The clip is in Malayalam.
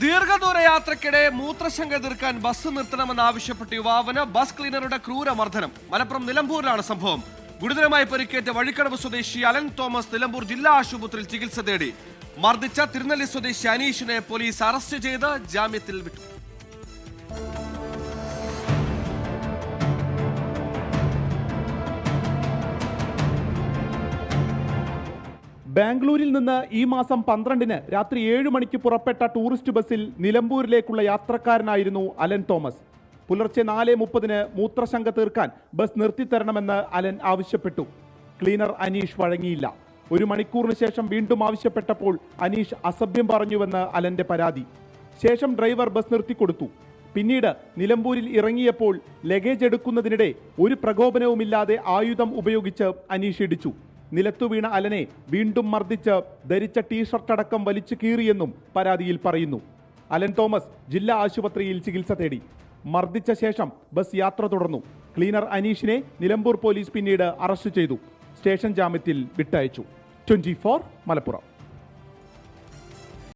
ദീർഘദൂര യാത്രക്കിടെ മൂത്രശങ്ക തീർക്കാൻ ബസ് നിർത്തണമെന്നാവശ്യപ്പെട്ട് യുവാവിന് ബസ് ക്ലീനറുടെ ക്രൂരമർദ്ദനം. മലപ്പുറം നിലമ്പൂരിലാണ് സംഭവം. ഗുരുതരമായി പരിക്കേറ്റ വഴിക്കടവ് സ്വദേശി അലൻ തോമസ് നിലമ്പൂർ ജില്ലാ ആശുപത്രിയിൽ ചികിത്സ തേടി. മർദ്ദിച്ച തിരുനെല്ലി സ്വദേശി അനീഷിനെ പോലീസ് അറസ്റ്റ് ചെയ്ത് ജാമ്യത്തിൽ വിട്ടു. ബാംഗ്ലൂരിൽ നിന്ന് ഈ മാസം പന്ത്രണ്ടിന് രാത്രി ഏഴ് മണിക്ക് പുറപ്പെട്ട ടൂറിസ്റ്റ് ബസ്സിൽ നിലമ്പൂരിലേക്കുള്ള യാത്രക്കാരനായിരുന്നു അലൻ തോമസ്. പുലർച്ചെ നാല് മുപ്പതിന് മൂത്രശങ്ക തീർക്കാൻ ബസ് നിർത്തിത്തരണമെന്ന് അലൻ ആവശ്യപ്പെട്ടു. ക്ലീനർ അനീഷ് വഴങ്ങിയില്ല. ഒരു മണിക്കൂറിന് ശേഷം വീണ്ടും ആവശ്യപ്പെട്ടപ്പോൾ അനീഷ് അസഭ്യം പറഞ്ഞുവെന്ന് അലന്റെ പരാതി. ശേഷം ഡ്രൈവർ ബസ് നിർത്തിക്കൊടുത്തു. പിന്നീട് നിലമ്പൂരിൽ ഇറങ്ങിയപ്പോൾ ലഗേജ് എടുക്കുന്നതിനിടെ ഒരു പ്രകോപനവുമില്ലാതെ ആയുധം ഉപയോഗിച്ച് അനീഷ് ഇടിച്ചു. നിലത്തു വീണ അലനെ വീണ്ടും മർദ്ദിച്ച് ധരിച്ച ടീഷർട്ട് അടക്കം വലിച്ചു കീറിയെന്നും പരാതിയിൽ പറയുന്നു. അലൻ തോമസ് ജില്ലാ ആശുപത്രിയിൽ ചികിത്സ തേടി. മർദ്ദിച്ച ശേഷം ബസ് യാത്ര തുടർന്നു. ക്ലീനർ അനീഷിനെ നിലമ്പൂർ പോലീസ് പിന്നീട് അറസ്റ്റ് ചെയ്തു. സ്റ്റേഷൻ ജാമ്യത്തിൽ വിട്ടയച്ചു. ട്വന്റി മലപ്പുറം.